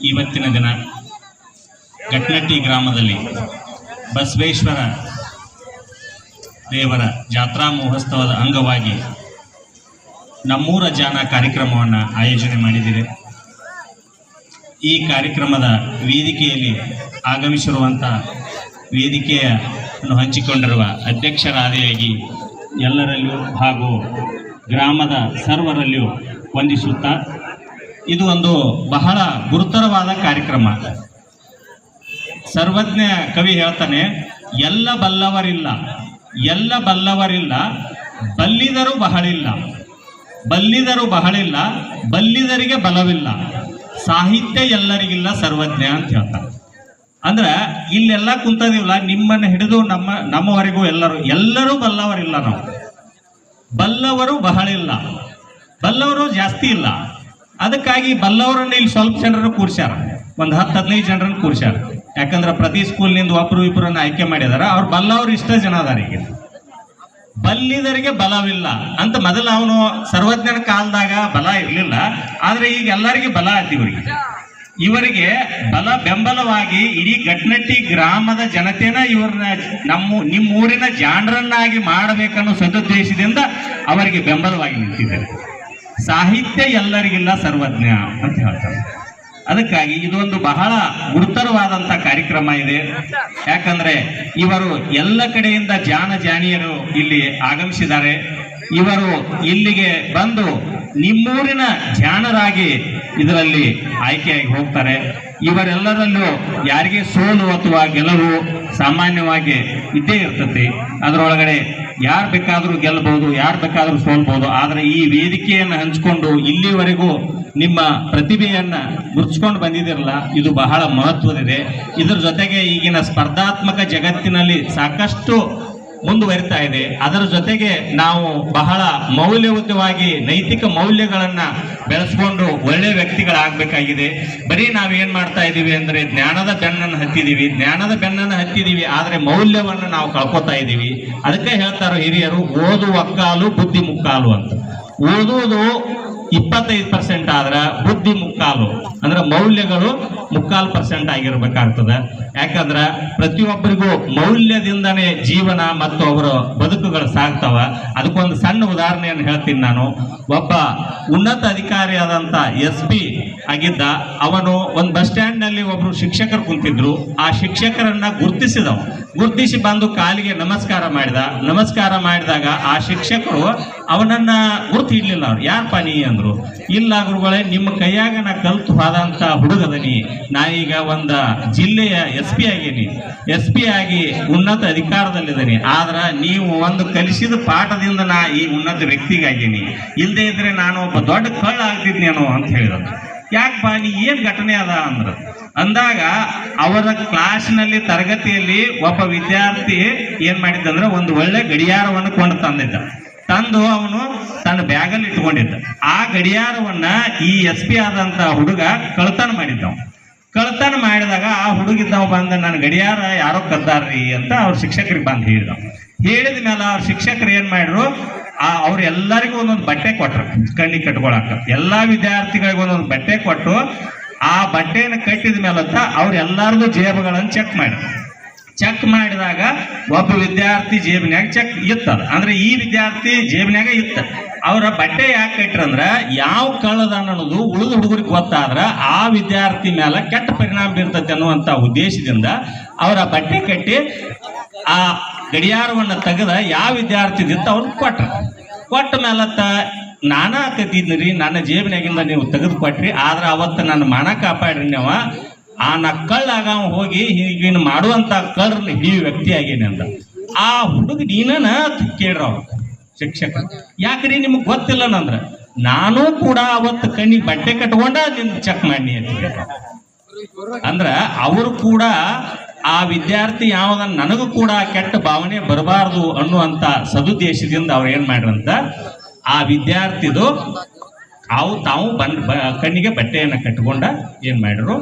ಇವತ್ತಿನ ದಿನ ಗಟ್ನಟ್ಟಿ ಗ್ರಾಮದಲ್ಲಿ ಬಸವೇಶ್ವರ ದೇವರ ಜಾತ್ರಾ ಮಹೋತ್ಸವದ ಅಂಗವಾಗಿ ನಮ್ಮೂರ ಜಾನ ಕಾರ್ಯಕ್ರಮವನ್ನು ಆಯೋಜನೆ ಮಾಡಿದ್ದೀರಿ. ಈ ಕಾರ್ಯಕ್ರಮದ ವೇದಿಕೆಯಲ್ಲಿ ಆಗಮಿಸಿರುವಂಥ ವೇದಿಕೆಯನ್ನು ಹಂಚಿಕೊಂಡಿರುವ ಅಧ್ಯಕ್ಷರಾದಿಯಾಗಿ ಎಲ್ಲರಲ್ಲಿಯೂ ಹಾಗೂ ಗ್ರಾಮದ ಸರ್ವರಲ್ಲಿಯೂ ವಂದಿಸುತ್ತಾ ಇದು ಒಂದು ಬಹಳ ಗುರುತರವಾದ ಕಾರ್ಯಕ್ರಮ. ಸರ್ವಜ್ಞ ಕವಿ ಹೇಳ್ತಾನೆ, ಎಲ್ಲ ಬಲ್ಲವರಿಲ್ಲ ಎಲ್ಲ ಬಲ್ಲವರಿಲ್ಲ, ಬಲ್ಲಿದರು ಬಹಳಿಲ್ಲ ಬಲ್ಲಿದರು ಬಹಳಿಲ್ಲ, ಬಲ್ಲಿದರಿಗೆ ಬಲವಿಲ್ಲ, ಸಾಹಿತ್ಯ ಎಲ್ಲರಿಗಿಲ್ಲ, ಸರ್ವಜ್ಞ ಅಂತ ಹೇಳ್ತಾರೆ ಅಂದ್ರೆ ಇಲ್ಲೆಲ್ಲ ಕುಂತದಿಲ್ಲ, ನಿಮ್ಮನ್ನ ಹಿಡಿದು ನಮ್ಮ, ನಮ್ಮವರೆಗೂ ಎಲ್ಲರೂ ಎಲ್ಲರೂ ಬಲ್ಲವರಿಲ್ಲ ನಾವು. ಬಲ್ಲವರು ಬಹಳಿಲ್ಲ, ಬಲ್ಲವರು ಜಾಸ್ತಿ ಇಲ್ಲ. ಅದಕ್ಕಾಗಿ ಬಲ್ಲವರನ್ನ ಇಲ್ಲಿ ಸ್ವಲ್ಪ ಜನರನ್ನು ಕೂರ್ಸ್ಯಾರ. ಒಂದು ಹತ್ತು ಹದಿನೈದು ಜನರನ್ನು ಕೂರ್ಸ್ಯಾರ. ಯಾಕಂದ್ರೆ ಪ್ರತಿ ಸ್ಕೂಲ್ನಿಂದ ಒಬ್ರು ಇಬ್ಬರನ್ನ ಆಯ್ಕೆ ಮಾಡಿದಾರ. ಅವ್ರು ಬಲ್ಲವರು ಇಷ್ಟ ಜನ ಅದಾರ ಈಗ. ಬಲ್ಲಿದರಿಗೆ ಬಲವಿಲ್ಲ ಅಂತ ಮೊದಲು ಅವನು ಸರ್ವಜ್ಞನ ಕಾಲದಾಗ ಬಲ ಇರಲಿಲ್ಲ. ಆದ್ರೆ ಈಗ ಎಲ್ಲರಿಗೆ ಬಲ ಆಯ್ತು ಇವರಿಗೆ. ಇವರಿಗೆ ಬಲ ಬೆಂಬಲವಾಗಿ ಇಡೀ ಗಟ್ನಟ್ಟಿ ಗ್ರಾಮದ ಜನತೆನ ಇವ್ರನ್ನ ನಮ್ಮ ನಿಮ್ಮೂರಿನ ಜಾಣರನ್ನಾಗಿ ಮಾಡಬೇಕನ್ನೋ ಸದುದ್ದೇಶದಿಂದ ಅವರಿಗೆ ಬೆಂಬಲವಾಗಿ ನಿಂತಿದ್ದಾರೆ. ಸಾಹಿತ್ಯ ಎಲ್ಲರಿಗಿಲ್ಲ ಸರ್ವಜ್ಞ ಅಂತ ಹೇಳ್ತಾರೆ. ಅದಕ್ಕಾಗಿ ಇದೊಂದು ಬಹಳ ಗುರುತರವಾದಂಥ ಕಾರ್ಯಕ್ರಮ ಇದೆ. ಯಾಕಂದ್ರೆ ಇವರು ಎಲ್ಲ ಕಡೆಯಿಂದ ಜಾನ ಜಾನಿಯರು ಇಲ್ಲಿ ಆಗಮಿಸಿದ್ದಾರೆ. ಇವರು ಇಲ್ಲಿಗೆ ಬಂದು ನಿಮ್ಮೂರಿನ ಜಾಣರಾಗಿ ಇದರಲ್ಲಿ ಆಯ್ಕೆಯಾಗಿ ಹೋಗ್ತಾರೆ. ಇವರೆಲ್ಲರಲ್ಲೂ ಯಾರಿಗೆ ಸೋಲು ಅಥವಾ ಗೆಲುವು ಸಾಮಾನ್ಯವಾಗಿ ಇದ್ದೇ ಇರ್ತತಿ ಅದರೊಳಗಡೆ ಯಾರು ಬೇಕಾದರೂ ಗೆಲ್ಲಬಹುದು ಯಾರು ಬೇಕಾದರೂ ಸೋಲ್ಬಹುದು ಆದರೆ ಈ ವೇದಿಕೆಯನ್ನು ಹಂಚಿಕೊಂಡು ಇಲ್ಲಿವರೆಗೂ ನಿಮ್ಮ ಪ್ರತಿಭೆಯನ್ನ ಗುರುತಿಸ್ಕೊಂಡು ಬಂದಿದಿರಲ್ಲ ಇದು ಬಹಳ ಮಹತ್ವದಿದೆ ಇದರ ಜೊತೆಗೆ ಈಗಿನ ಸ್ಪರ್ಧಾತ್ಮಕ ಜಗತ್ತಿನಲ್ಲಿ ಸಾಕಷ್ಟು ಮುಂದುವರಿತಾ ಇದೆ. ಅದರ ಜೊತೆಗೆ ನಾವು ಬಹಳ ಮೌಲ್ಯಯುತವಾಗಿ ನೈತಿಕ ಮೌಲ್ಯಗಳನ್ನ ಬೆಳೆಸ್ಕೊಂಡು ಒಳ್ಳೆ ವ್ಯಕ್ತಿಗಳಾಗಬೇಕಾಗಿದೆ. ಬರೀ ನಾವೇನ್ ಮಾಡ್ತಾ ಇದ್ದೀವಿ ಅಂದ್ರೆ ಜ್ಞಾನದ ಬೆನ್ನನ್ನು ಹತ್ತಿದೀವಿ ಜ್ಞಾನದ ಬೆನ್ನನ್ನು ಹತ್ತಿದೀವಿ ಆದ್ರೆ ಮೌಲ್ಯವನ್ನು ನಾವು ಕಳ್ಕೊತಾ ಇದ್ದೀವಿ. ಅದಕ್ಕೆ ಹೇಳ್ತಾರೋ ಹಿರಿಯರು ಓದು ಒಕ್ಕಾಲು ಬುದ್ಧಿ ಮುಕ್ಕಾಲು ಅಂತ. ಓದುವುದು ಇಪ್ಪತ್ತೈದು ಪರ್ಸೆಂಟ್ ಆದ್ರೆ ಬುದ್ಧಿ ಮುಕ್ಕಾಲು. ಅಂದ್ರೆ ಮೌಲ್ಯಗಳು ಮುಕ್ಕಾಲು ಪರ್ಸೆಂಟ್ ಆಗಿರ್ಬೇಕಾಗ್ತದೆ. ಯಾಕಂದ್ರೆ ಪ್ರತಿಯೊಬ್ಬರಿಗೂ ಮೌಲ್ಯದಿಂದನೇ ಜೀವನ ಮತ್ತು ಅವರ ಬದುಕುಗಳು ಸಾಗ್ತವ. ಅದಕ್ಕೊಂದು ಸಣ್ಣ ಉದಾಹರಣೆಯನ್ನು ಹೇಳ್ತೀನಿ ನಾನು. ಒಬ್ಬ ಉನ್ನತ ಅಧಿಕಾರಿ ಆದಂತ ಎಸ್ ಪಿ ಆಗಿದ್ದ, ಅವನು ಒಂದು ಬಸ್ ಸ್ಟ್ಯಾಂಡ್ನಲ್ಲಿ ಒಬ್ರು ಶಿಕ್ಷಕರು ಕುಂತಿದ್ರು. ಆ ಶಿಕ್ಷಕರನ್ನ ಗುರ್ತಿಸಿದವ. ಗುರುತಿಸಿ ಬಂದು ಕಾಲಿಗೆ ನಮಸ್ಕಾರ ಮಾಡಿದ. ನಮಸ್ಕಾರ ಮಾಡಿದಾಗ ಆ ಶಿಕ್ಷಕರು ಅವನನ್ನ ಗುರುತು ಇಡ್ಲಿಲ್ಲ ಅವ್ರು. ಯಾರಪ್ಪ ನೀ ಅಂದ್ರು. ಇಲ್ಲ ಗುರುಗಳೇ, ನಿಮ್ಮ ಕೈಯಾಗ ನಾ ಕಲ್ತು ಹೋದಂತ ಹುಡುಗದನಿ ನಾನೀಗ ಒಂದ ಜಿಲ್ಲೆಯ ಎಸ್ ಪಿ ಆಗೇನಿ. ಎಸ್ ಪಿ ಆಗಿ ಉನ್ನತ ಅಧಿಕಾರದಲ್ಲಿದ್ದೀನಿ ಆದ್ರ ನೀವು ಒಂದು ಕಲಿಸಿದ ಪಾಠದಿಂದ ನಾ ಈ ಉನ್ನತ ವ್ಯಕ್ತಿಗಾಗೀನಿ ಇಲ್ಲದೆ ಇದ್ರೆ ನಾನು ಒಬ್ಬ ದೊಡ್ಡ ಕಳ್ಳ ಆಗ್ತಿದ್ನೇನೋ ಅಂತ ಹೇಳಿದ ಯಾಕಪ್ಪ, ನೀ ಏನ್ ಘಟನೆ ಅದ ಅಂದ್ರ. ಅಂದಾಗ ಅವರ ಕ್ಲಾಸ್ನಲ್ಲಿ ತರಗತಿಯಲ್ಲಿ ಒಬ್ಬ ವಿದ್ಯಾರ್ಥಿ ಏನ್ ಮಾಡಿದ್ದಂದ್ರೆ ಒಂದು ಒಳ್ಳೆ ಗಡಿಯಾರವನ್ನು ಕೊಂಡು ತಂದಿದ್ದ. ತಂದು ಅವನು ತನ್ನ ಬ್ಯಾಗಲ್ಲಿ ಇಟ್ಕೊಂಡಿದ್ದ ಆ ಗಡಿಯಾರವನ್ನ ಈ ಎಸ್ ಪಿ ಆದಂತ ಹುಡುಗ ಕಳ್ತನ ಮಾಡಿದ್ದವ. ಕಳ್ತನ ಮಾಡಿದಾಗ ಆ ಹುಡುಗಿದ್ದವ ಬಂದ, ನನ್ನ ಗಡಿಯಾರ ಯಾರೋ ಕದ್ದಾರ್ರಿ ಅಂತ ಅವ್ರ ಶಿಕ್ಷಕರಿಗೆ ಬಂದು ಹೇಳಿದ. ಹೇಳಿದ ಮೇಲೆ ಅವ್ರ ಶಿಕ್ಷಕರು ಏನ್ ಮಾಡಿದ್ರು, ಆ ಅವ್ರ ಎಲ್ಲರಿಗೂ ಒಂದೊಂದು ಬಟ್ಟೆ ಕೊಟ್ರು ಕಣ್ಣಿಗೆ ಕಟ್ಕೊಳಕ ಎಲ್ಲಾ ವಿದ್ಯಾರ್ಥಿಗಳಿಗೆ ಒಂದೊಂದು ಬಟ್ಟೆ ಕೊಟ್ಟು, ಆ ಬಟ್ಟೆಯನ್ನು ಕಟ್ಟಿದ ಮೇಲತ್ತ ಅವ್ರ ಎಲ್ಲಾರ್ದು ಜೇಬುಗಳನ್ನು ಚೆಕ್ ಮಾಡಿದ್ರು. ಚೆಕ್ ಮಾಡಿದಾಗ ಒಬ್ಬ ವಿದ್ಯಾರ್ಥಿ ಜೇಬಿನ್ಯಾಗ ಚೆಕ್ ಇತ್ತ. ಅಂದ್ರೆ ಈ ವಿದ್ಯಾರ್ಥಿ ಜೇಬಿನ್ಯಾಗ ಇತ್ತ. ಅವರ ಬಟ್ಟೆ ಯಾಕೆ ಕಟ್ಟ್ರಂದ್ರ ಯಾವ ಕಳ್ಳದ ಅನ್ನೋದು ಉಳಿದ ಹುಡುಗರಿಗೆ ಗೊತ್ತಾದ್ರ ಆ ವಿದ್ಯಾರ್ಥಿ ಮೇಲೆ ಕೆಟ್ಟ ಪರಿಣಾಮ ಬೀರ್ತೈತೆ ಅನ್ನುವಂತ ಉದ್ದೇಶದಿಂದ ಅವರ ಬಟ್ಟೆ ಕಟ್ಟಿ ಆ ಗಡಿಯಾರವನ್ನ ತೆಗೆದ ಯಾವ ವಿದ್ಯಾರ್ಥಿ ಇತ್ತ ಅವ್ರಿಗೆ ಕೊಟ್ರ. ಕೊಟ್ಟ ಮೇಲತ್ತ ನಾನಾ ಕತ್ತಿದ್ನಿ ನನ್ನ ಜೇಬಿನಾಗಿಂದ ನೀವು ತೆಗೆದು ಕೊಟ್ರಿ, ಆದ್ರೆ ಅವತ್ತು ನನ್ನ ಮಾನ ಕಾಪಾಡ್ರಿ ನೀವು. ಆ ನಕ್ಕಳ್ಳಾಗ ಅವ ಹೋಗಿ ಹೀಗಿನ ಮಾಡುವಂತ ಕಳ್ನ ಈ ವ್ಯಕ್ತಿ ಆಗೇನೆ ಅಂದ. ಆ ಹುಡುಗ ನೀನ ಕೇಳ್ರ ಶಿಕ್ಷಕ. ಯಾಕ್ರಿ ನಿಮ್ಗೆ ಗೊತ್ತಿಲ್ಲ ನಂದ್ರ ನಾನು ಕೂಡ ಅವತ್ತು ಕಣ್ಣಿಗೆ ಬಟ್ಟೆ ಕಟ್ಕೊಂಡ ನಿನ್ ಚೆಕ್ ಮಾಡಿ ಅಂತ. ಅಂದ್ರ ಅವರು ಕೂಡ ಆ ವಿದ್ಯಾರ್ಥಿ ಯಾವಾಗ ನನಗೂ ಕೂಡ ಕೆಟ್ಟ ಭಾವನೆ ಬರಬಾರದು ಅನ್ನುವಂತ ಸದುದ್ದೇಶದಿಂದ ಅವ್ರು ಏನ್ ಮಾಡ್ರಂತ, ಆ ವಿದ್ಯಾರ್ಥಿದು ಅವು ತಾವು ಬಂದ್ ಕಣ್ಣಿಗೆ ಬಟ್ಟೆಯನ್ನ ಕಟ್ಕೊಂಡ ಏನ್ ಮಾಡ್ರು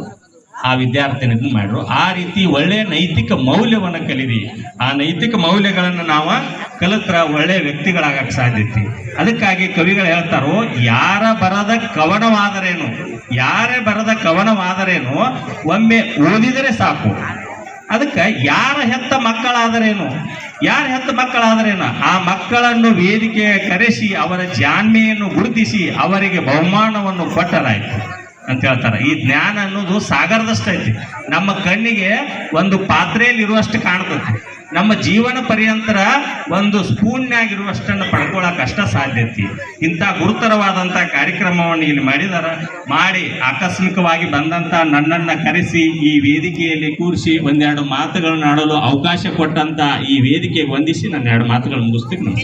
ಆ ವಿದ್ಯಾರ್ಥಿನಿಯನ್ನು ಮಾಡಿದ್ರು ಆ ರೀತಿ ಒಳ್ಳೆಯ ನೈತಿಕ ಮೌಲ್ಯವನ್ನು ಕಲಿರಿ. ಆ ನೈತಿಕ ಮೌಲ್ಯಗಳನ್ನು ನಾವು ಕಲಿತ್ರ ಒಳ್ಳೆಯ ವ್ಯಕ್ತಿಗಳಾಗಕ್ಕೆ ಸಾಧ್ಯತೆ ಅದಕ್ಕಾಗಿ ಕವಿಗಳು ಹೇಳ್ತಾರೋ, ಯಾರ ಬರದ ಕವನವಾದರೇನು, ಯಾರೇ ಬರದ ಕವನವಾದರೇನು, ಒಮ್ಮೆ ಓದಿದರೆ ಸಾಕು. ಅದಕ್ಕೆ ಯಾರ ಹೆತ್ತ ಮಕ್ಕಳಾದರೇನು, ಯಾರ ಹೆತ್ತ ಮಕ್ಕಳಾದರೇನು, ಆ ಮಕ್ಕಳನ್ನು ವೇದಿಕೆ ಕರೆಸಿ ಅವರ ಜಾಣ್ಮೆಯನ್ನು ಗುರುತಿಸಿ ಅವರಿಗೆ ಬಹುಮಾನವನ್ನು ಕೊಟ್ಟರಾಯ್ತು. ಅಂತ ಹೇಳ್ತಾರೆ. ಈ ಜ್ಞಾನ ಅನ್ನೋದು ಸಾಗರದಷ್ಟೈತಿ ನಮ್ಮ ಕಣ್ಣಿಗೆ ಒಂದು ಪಾತ್ರೆಯಲ್ಲಿ ಇರುವಷ್ಟು ಕಾಣ್ತದೆ ನಮ್ಮ ಜೀವನ ಪರ್ಯಂತರ ಒಂದು ಸ್ಪೂನ್ಯಾಗಿರುವಷ್ಟನ್ನು ಪಡ್ಕೊಳ್ಳೋಕೆ ಅಷ್ಟ ಐತಿ. ಇಂಥ ಗುರುತರವಾದಂಥ ಕಾರ್ಯಕ್ರಮವನ್ನು ಇಲ್ಲಿ ಮಾಡಿದಾರ. ಮಾಡಿ ಆಕಸ್ಮಿಕವಾಗಿ ಬಂದಂಥ ನನ್ನನ್ನು ಕರೆಸಿ ಈ ವೇದಿಕೆಯಲ್ಲಿ ಕೂರಿಸಿ ಒಂದೆರಡು ಮಾತುಗಳನ್ನ ಆಡಲು ಅವಕಾಶ ಕೊಟ್ಟಂತ ಈ ವೇದಿಕೆಗೆ ವಂದಿಸಿ ನನ್ನ ಎರಡು ಮಾತುಗಳನ್ನು ಮುಗಿಸ್ತೀನಿ.